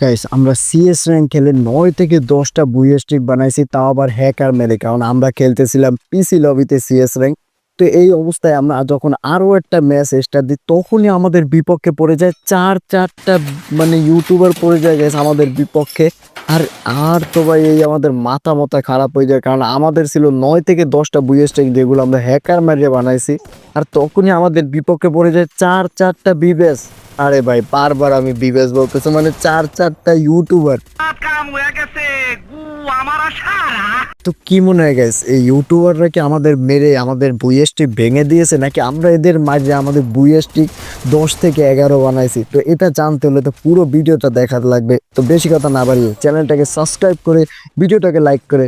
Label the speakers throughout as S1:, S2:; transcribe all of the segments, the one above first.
S1: Guys আমরা CS rank খেলে নয় থেকে দশটা বুয়ে স্ট্রিক বানাইছি, তাও আবার হ্যাকার মেরে, কারণ আমরা খেলতেছিলাম পিসি লবিতে সিএস র্যাঙ্ক তো এই অবস্থায় আমরা যখন আরও একটা ম্যাচ স্টার্ট দিই, তখনই আমাদের বিপক্ষে পড়ে যায়, চার চারটা মানে ইউটিউবার পড়ে যায় গেছে আমাদের বিপক্ষে। আর আর তো ভাই এই আমাদের মাথা মাথা খারাপ হয়ে যায়, কারণ আমাদের ছিল নয় থেকে দশটা বুয়ে স্ট্রিক যেগুলো আমরা হ্যাকার মারিয়ে বানাইছি। আর তখনই আমাদের বিপক্ষে পড়ে যায় চার চারটা বিবেস। আরে ভাই, বারবার আমি বিবেস বলতেছি মানে চার চারটা ইউটিউবার তো কি মনে হয় গেছে এই ইউটিউবাররা কি আমাদের মেরে আমাদের বুয়েসটি ভেঙে দিয়েছে? নাকি আমরা এদের মাঝে আমাদের বুয়েসটি দশ থেকে এগারো বানাইছি? তো এটা জানতে হলে তো পুরো ভিডিওটা দেখা লাগবে। তো বেশি কথা না বাড়িয়ে চ্যানেলটাকে সাবস্ক্রাইব করে ভিডিওটাকে লাইক করে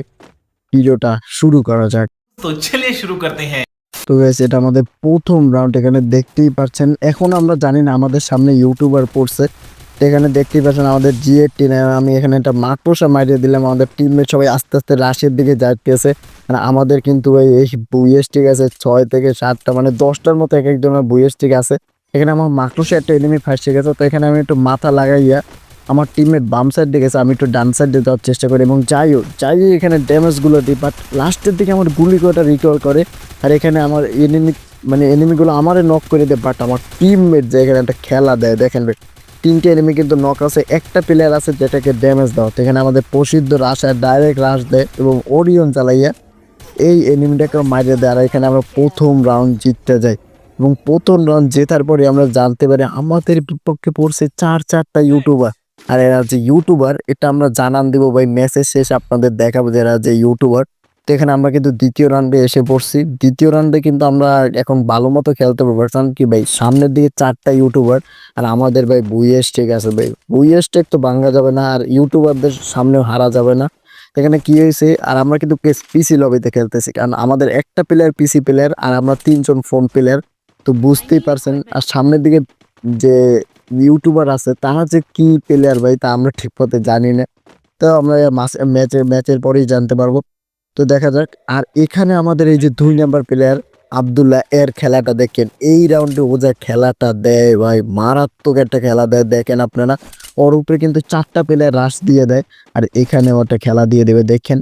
S1: ভিডিওটা শুরু করা যাক।
S2: তো চলে শুরু করতে হ্যাঁ।
S1: তো গাইস এটা আমাদের প্রথম রাউন্ড এখানে দেখতেই পাচ্ছেন। এখন আমরা জানি না আমাদের সামনে ইউটিউবার পড়ছে। এখানে দেখতেই পাচ্ছেন আমাদের জিএ টিম আমি এখানে একটা মাকড়সা মারিয়ে দিলাম। আমাদের টিমমেট সবাই আস্তে আস্তে রাশের দিকে যাইতেছে। আর আমাদের কিন্তু এই এই বুয়েস্টিক আছে, ছয় থেকে সাতটা মানে দশটার মতো এক একজনের বুয়েস্টিক আছে। এখানে আমার মাকড়সা একটা এনিমি ফার্স্টে গেছে। তো এখানে আমি একটু মাথা লাগাইয়া আমার টিমের বাম সাইড দিকে আমি একটু ডান সাইড দিয়ে দেওয়ার চেষ্টা করি। এবং যাইও যাই এখানে ড্যামেজগুলো দিই বাট লাস্টের দিকে আমার গুলি কটা রিকভার করে। আর এখানে আমার এনিমি মানে এনিমিগুলো আমারে নক করে দেয় বাট আমার টিমমেট যে এখানে একটা খেলা দেয়, দেখেন তিনটে এনিমি কিন্তু নক আছে, একটা প্লেয়ার আছে যেটাকে ড্যামেজ দেওয়া এখানে আমাদের প্রসিদ্ধ রাশ ডাইরেক্ট রাশ দেয় এবং ওরিয়ন চালাইয়া এই এনিমিটাকে মারিয়ে দেয়। আর এখানে আমরা প্রথম রাউন্ড জিততে যাই এবং প্রথম রাউন্ড জেতার পরে আমরা জানতে পারি আমাদের বিপক্ষে পড়ছে চার চারটা ইউটিউবার আর এরা যে ইউটিউবার এটা আমরা জানান দিব ভাই মেসেজ শেষ আপনাদের দেখাবো যে এরা যে ইউটিউবার তো এখানে আমরা কিন্তু দ্বিতীয় রাউন্ডে এসে পড়ছি। দ্বিতীয় রাউন্ডে কিন্তু আমরা এখন ভালো মতো খেলতে পারব। কারণ কি ভাই, সামনের দিকে চারটা ইউটিউবার আর আমাদের ভাই বুইএস টেক আছে ভাই। বুইএস টেক তো ভাঙ্গা যাবে না আর ইউটিউবারদের সামনেও হারা যাবে না। এখানে কি হয়েছে? আর আমরা কিন্তু পিসি লবিতে খেলতেছি। কারণ আমাদের একটা প্লেয়ার পিসি প্লেয়ার আর আমরা তিনজন ফোন প্লেয়ার তো বুঝতেই পারছেন, আর সামনের দিকে যে ইউটিউবার আছে, তারা যে কি প্লেয়ার ভাই তা আমরা ঠিক মতো জানি না। তো আমরা ম্যাচের ম্যাচের পরেই জানতে পারব। তো দেখা যাক, আর এখানে আমাদের এই যে দুই নাম্বার প্লেয়ার আবদুল্লাহ এর খেলাটা দেখেন। এই রাউন্ডে ও যা খেলাটা দেয় ভাই, মারাত্মক একটা খেলা দেয়, দেখেন আপনারা। ওর উপরে কিন্তু চারটা প্লেয়ার রাশ দিয়ে দেয়, আর এখানে ওটা খেলা দিয়ে দেবে, দেখেন।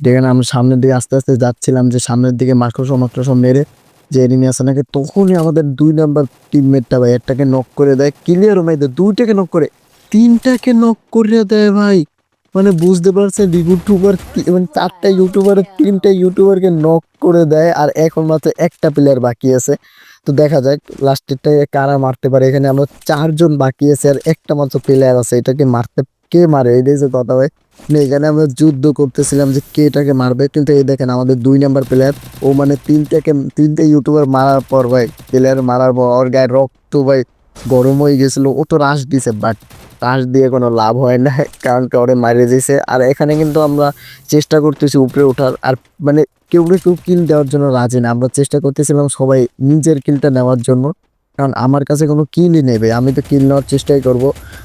S1: দেখেন, আমি সামনের দিকে আস্তে আস্তে যাচ্ছিলাম যে সামনের দিকে মাকড়সা মাকড়সা মেরে যে এনিমি আছে নাকি, তখনই আমাদের দুই নাম্বার টিমমেটটা ভাই একটাকে নক করে দেয়। ক্লিয়ার মেয়ে দুইটাকে নক করে, তিনটাকে নক করে দেয় ভাই। মানে বুঝতে পারছে ইউটিউবার মানে চারটা ইউটিউবার, তিনটা ইউটিউবারকে নক করে দেয়, আর এখন মাত্র একটা প্লেয়ার বাকি আছে। তো দেখা যাক লাস্টেরটা কারা মারতে পারে। এখানে আমরা চারজন বাকি আছে, আর একটা মাত্র প্লেয়ার আছে। এটাকে মারতে কে মারে? এটাই যে কথা ভাই না এখানে আমরা যুদ্ধ করতেছিলাম যে কে এটাকে মারবে। কিন্তু এই দেখেন, আমাদের দুই নাম্বার প্লেয়ার ও মানে তিনটাকে তিনটে ইউটিউবার মারার পর, ভাই প্লেয়ার মারার পর, ওর গায়ে রক্ত, ভাই, গরম হয়ে গেছিল। ও তো রাশ দিছে বাট রাশ দিয়ে কোনো লাভ হয় না, কারণ কি ওরে মারিয়ে দিয়েছে আর এখানে কিন্তু আমরা চেষ্টা করতেছি উপরে ওঠার, আর মানে কেউ কেউ কিল দেওয়ার জন্য রাজি না। আমরা চেষ্টা করতেছিলাম সবাই নিজের কিলটা নেওয়ার জন্য, কারণ আমার কাছে কোনো কিলই নেবে আমি তো কিল নেওয়ার চেষ্টাই করব।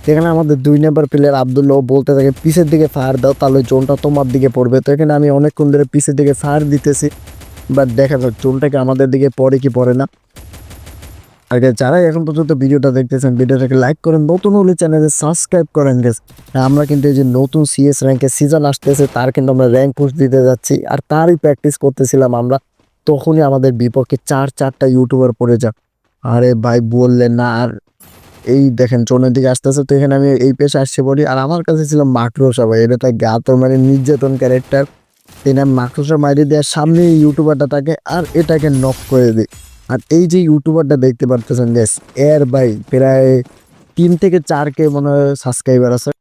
S1: এখানে আমাদের দুই নাম্বার প্লেয়ার আবদুল্লাহ বলতে থাকে, পিছের দিকে ফায়ার দাও, তাহলে জোনটা তোমার দিকে পড়বে। তো এখানে আমি অনেকক্ষণ ধরে পিছের দিকে ফায়ার দিতেছি বাট দেখা যাক জোনটাকে আমাদের দিকে পড়ে কি পড়ে না। আর যারা এখন পর্যন্ত ভিডিওটা দেখতেছেন ভিডিওটাকে লাইক করেন, নতুন হলে চ্যানেলে সাবস্ক্রাইব করেন গেস আমরা কিন্তু এই যে নতুন সিএস র্যাঙ্কের সিজন আসতেছে, তার কিন্তু আমরা র্যাঙ্ক পোস্ট দিতে যাচ্ছি। আর তারই প্র্যাকটিস করতেছিলাম আমরা, তখনই আমাদের বিপক্ষে চার চারটা ইউটিউবার পড়ে যাক। আরে ভাই, বললেন না, আর এই দেখেন, চোনের দিকে আসতেছে, তো এখানে আমি এই পেশে আসছে বলি। আর আমার কাছে ছিল মাকড়সা ভাই, এটা তাই গা তোর মানে নির্যাতন ক্যারেক্টার তিনি মাকড়সা মারিয়ে দেওয়ার সামনে ইউটিউবারটা তাকে, আর এটাকে নক করে দিই আর এই যে ইউটিউবারটা দেখতে পারতেছেন গ্যাস এর ভাই প্রায় তিন থেকে চার কে মনে হয় সাবস্ক্রাইবার আছে।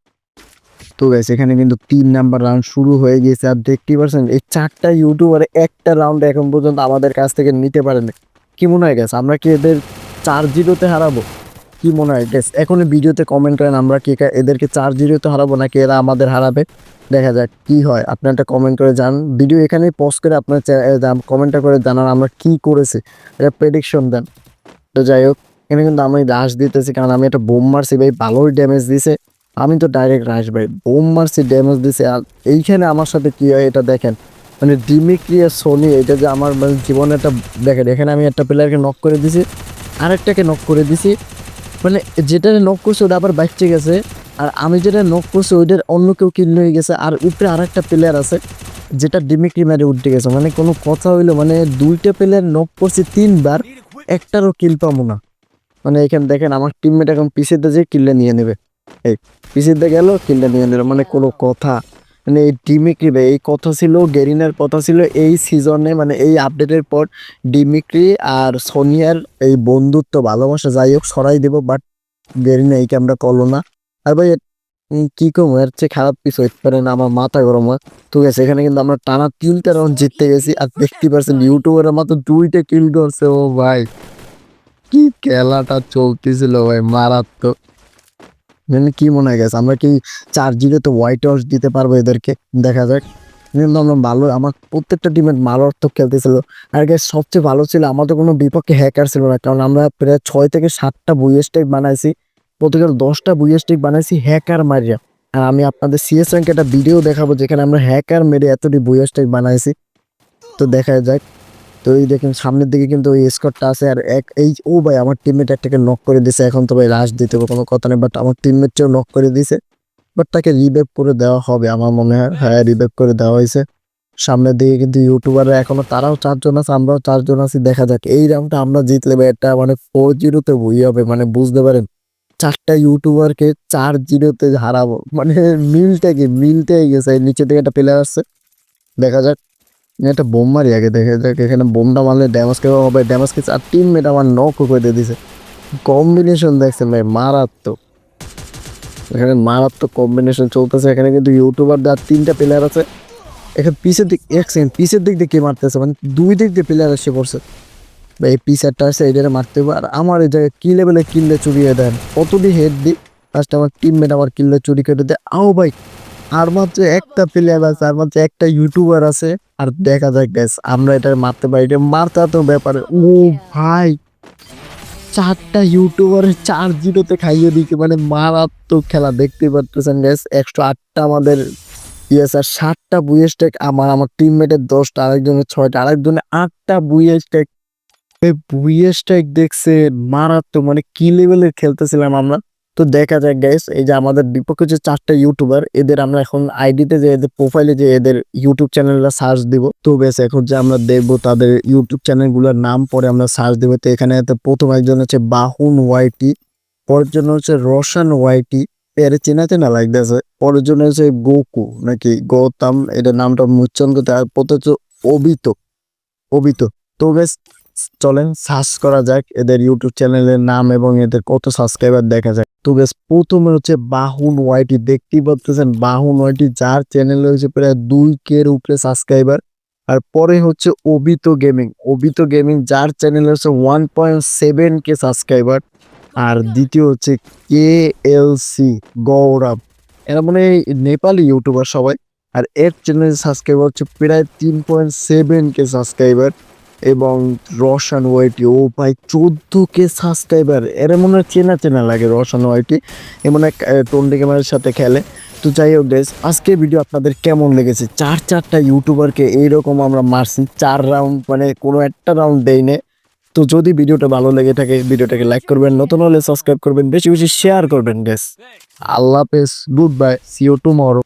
S1: তো গ্যাস এখানে কিন্তু তিন নাম্বার রাউন্ড শুরু হয়ে গিয়েছে। আর দেখতেই পারছেন, এই চারটা ইউটিউবার একটা রাউন্ড এখন পর্যন্ত আমাদের কাছ থেকে নিতে পারেনি। কি মনে হয় গেছে আমরা কি এদের চার জিরোতে হারাবো? কি মনে হয়? গেস এখন ভিডিওতে কমেন্ট করেন আমরা কি এদেরকে চার জিরোতে হারাবো নাকি এরা আমাদের হারাবে? দেখা যাক কি হয়। আপনি একটা কমেন্ট করে জান ভিডিও এখানেই পোস্ট করে আপনার কমেন্টটা করে জানান আমরা কি করেছি। এটা প্রেডিকশন দেন। তো যাই হোক, এখানে কিন্তু আমি রাশ দিতেছি কারণ আমি একটা বোম মারছি ভাই, ভালোই ড্যামেজ দিছে। আমি তো ডাইরেক্ট রাশ ভাই, বোম মারছি ড্যামেজ দিছে। আর এইখানে আমার সাথে কি হয় এটা দেখেন। মানে ডিমিক্রি আর সোনি এটা যে আমার মানে জীবনে একটা দেখেন, এখানে আমি একটা প্লেয়ারকে নক করে দিছি। আরেকটাকে নক করে দিছি। মানে যেটা নক করছে ওটা আবার বাচ্চে গেছে। আর আমি যেটা নক করছি ওইটার অন্য কেউ কিল হয়ে গেছে। আর উপরে আর একটা প্লেয়ার আছে, যেটা ডিমিক্রি মারে উঠে গেছে। মানে কোনো কথা হইল মানে দুইটা প্লেয়ার নক করছি তিনবার, একটারও কিল পাবো না। মানে এখানে দেখেন, আমার টিমমেট এখন পিছিয়ে যে কিলটা নিয়ে নেবে। এই পিছিয়ে গেল কিলটা নিয়ে নিল। মানে কোনো কথা। মানে এই ডিমিক্রি ভাই, এই কথা ছিল, গেরিনার কথা ছিল, এই সিজনে মানে এই আপডেটের পর ডিমিক্রি আর সোনিয়ার এই বন্ধুত্ব ভালোবাসা, যাই হোক, সরাই দেবো বাট গেরিনা, এই ক্যামেরা করল না। আর ভাই কি কম, এর চেয়ে খারাপ কিছু হইতে পারে না, আমার মাথা গরম, হয়। ঠিক আছে এখানে কিন্তু আমরা টানা তিনটা রাউন্ড জিততে গেছি, আর দেখতে পারছেন ইউটিউবের মাত্র দুইটা কিল করছে, ও ভাই। কি খেলাটা চলতেছিল, ভাই, মারাত্মক। কি মনে হয় গেছে আমরা কি চার জিরোতে হোয়াইট হাউস দিতে পারব এদেরকে? দেখা যাক। আমরা ভালো আমার প্রত্যেকটা টিমের মারাত্মক খেলতেছিল। আর guys, সবচেয়ে ভালো ছিল আমাদের কোনো বিপক্ষে হ্যাকার ছিল না কারণ আমরা প্রায় ছয় থেকে সাতটা বুইয়ে স্টেক বানাইছি। প্রত্যেকের দশটা বুইয়ে স্টেক বানাইছি হ্যাকার মারিয়া। আর আমি আপনাদের সিএস র্যাঙ্কে একটা ভিডিও দেখাবো যেখানে আমরা হ্যাকার মেরে এতটি বুইয়ে স্টেক বানাইছি। তো দেখা যাক। তো এই দেখেন, সামনের দিকে কিন্তু ওই স্কটটা আছে আর এক এই ও ভাই, আমার টিমমেট একটাকে নক করে দিছে। এখন তো ভাই রাশ দিতে কোনো কথা নেই বাট আমার টিমমেটকেও নক করে দিছে। বাট তাকে রিবেভ করে দেওয়া হবে আমার মনে হয়। হ্যাঁ রিবেভ করে দেওয়া হয়েছে। সামনের দিকে কিন্তু ইউটিউবাররা এখনও, তারাও চারজন আছে, আমরাও চারজন আছি। দেখা যাক, এই রাউন্ডটা আমরা জিতলে ভাই এটা মানে ফোর জিরোতে বই হবে মানে বুঝতে পারেন। চারটা ইউটিউবারকে চার জিরোতে হারাবো। মানে মিলটা কি? মিলটাই গেছে। নিচে থেকে একটা প্লেয়ার আসছে। দেখা যাক। একটা বোম মারি আগে, দেখে যাক এখানে বোমটা মারলে ড্যামেজ কেউ হবে? ড্যামেজ কিছু আর টিমমেট আমার নক করে দিয়ে দিছে। কম্বিনেশন দেখছেন ভাই, মারাত্মক। এখানে মারাত্মক কম্বিনেশন চলতেছে। এখানে কিন্তু ইউটিউবার তিনটা প্লেয়ার আছে। এখানে পিছের দিক এক সেকেন্ড পিছের দিক দিয়ে কে মারতেছে? মানে দুই দিক দিয়ে প্লেয়ার এসে পড়ছে। বা এই পিসারটা আছে এটারে মারতে হবে। আর আমার এই জায়গায় কি লেভেলে কিনলে চুরিয়ে দেন? কতটি হেড দিই ফার্স্ট আমার টিমমেট আমার কিনলে চুরি করে দেয় আও ভাই আর মাত্র একটা প্লেয়ার আছে, আর মাত্র একটা ইউটিউবার আছে। আর দেখা যাক গ্যাস আমরা এটা মারতে পারি। এটা মারতে তো ব্যাপারে। ও ভাই, চারটা ইউটিউবারের চার জিরোতে খাইয়ে দিচ্ছে মানে মারাত্মক খেলা দেখতে পারতেছেন গ্যাস একশো আটটা আমাদের ইয়ে স্যার ষাটটা বুয়ে স্টেক আমার আমার টিমমেটের দশটা, আরেকজনের ছয়টা, আরেকজনের আটটা বুয়ে স্টেক বুয়ে স্টেক দেখছে মারাত্মক মানে কি লেভেলের খেলতেছিলাম আমরা? তো দেখা যাক গাইস এই যে আমাদের বিপক্ষে যে চারটা ইউটিউবার এদের আমরা এখন আইডিতে যে এদের প্রোফাইলে যে এদের ইউটিউব চ্যানেলটা সার্চ দিব। তো বেশ এখন যে আমরা দেখব তাদের ইউটিউব চ্যানেলগুলোর নাম পরে আমরা সার্চ দিব। তো এখানে প্রথম একজন হচ্ছে বাহুন ওয়াইটি, পরের জন্য হচ্ছে রোশন ওয়াইটি, এর চেনা চেনা লাগতেছে পরের জন্য হচ্ছে গোকু নাকি গৌতম, এটার নামটা মুচ্ছন করতে আর প্রথম হচ্ছে অবিত অবিত। তো বেশ চলেন সার্চ করা যাক এদের ইউটিউব চ্যানেলের নাম এবং এদের কত সাবস্ক্রাইবার দেখা যায় তো বেশ প্রথমে হচ্ছে বাহুন ওয়াইটি দেখতেই পাচ্ছেন বাহুন ওয়াইটি যার চ্যানেল হচ্ছে প্রায় দুই কে এর উপরে সাবস্ক্রাইবার আর পরে হচ্ছে অবিত গেমিং অবিত গেমিং যার চ্যানেল হচ্ছে one point seven K subscriber আর দ্বিতীয় হচ্ছে কে এল সি গৌরব। এরা মানে নেপালি ইউটিউবার সবাই। আর এর চ্যানেলের সাবস্ক্রাইবার হচ্ছে প্রায় তিন পয়েন্ট সেভেন কে সাবস্ক্রাইবার এবং রসান ওয়াইটি, ও ভাই চোদ্দ কে সাবস্ক্রাইবার এরা মনে হয় চেনা চেনা লাগে রসান ওয়াইটি। এমন এক টোন্ডি ক্যামেরার সাথে খেলে। তো যাই হোক গাইস আজকে ভিডিও আপনাদের কেমন লেগেছে? চার চারটা ইউটিউবারকে এইরকম আমরা মারছি, চার রাউন্ড মানে কোনো একটা রাউন্ড দেয়নি। তো যদি ভিডিওটা ভালো লেগে থাকে ভিডিওটাকে লাইক করবেন, নতুন হলে সাবস্ক্রাইব করবেন, বেশি বেশি শেয়ার করবেন গ্যাস আল্লাহ হাফেজ গুড বাই সিও টুমরো